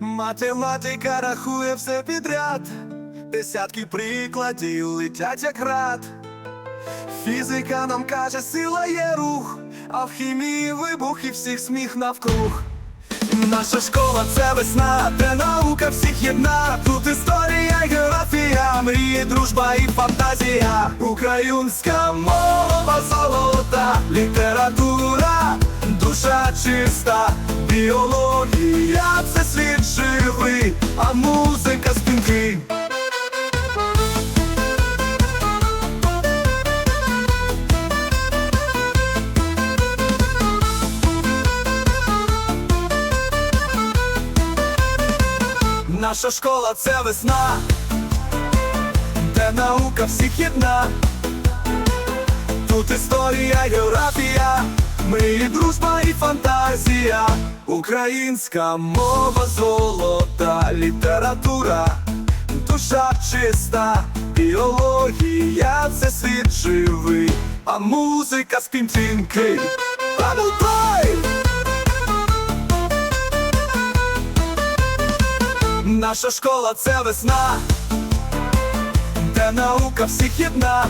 Математика рахує все підряд, десятки прикладів летять як град. Фізика нам каже, сила є рух, а в хімії вибух і всіх сміх навкруг. Наша школа це весна, де наука всіх єдна. Тут історія, і географія, мрії, дружба і фантазія. Українська мова золота, література, душа чиста, біологія Наша школа це весна, де наука всіх єдна. Тут історія, географія, мрії, дружба і фантазія. Українська мова золота, література, душа чиста, біологія це світ живий, а музика з спінтинки. Пам'ятай! Наша школа це весна, де наука всіх єдна.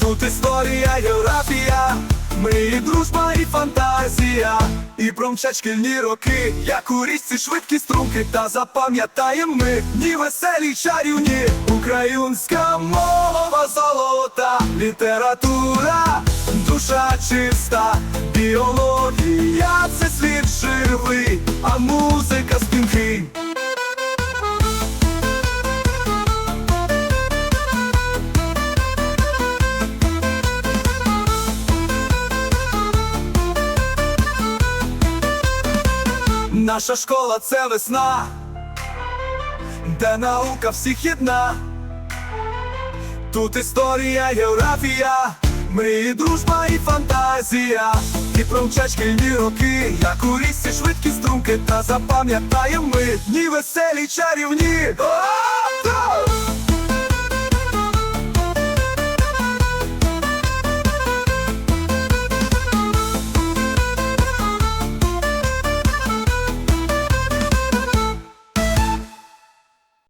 Тут історія, географія, мрії, дружба і фантазія. І промчать шкільні роки, як у річці швидкі струмки, та запам'ятаєм ми дні веселі чарівні. Українська мова золота, література, душа чиста, біологія це світ Наша школа це весна, де наука всіх єдна. Тут історія, географія, мрії, дружба і фантазія. І промчать шкільні роки, як у рісі швидкі струмки, та запам'ятаємо ми дні веселі чарівні.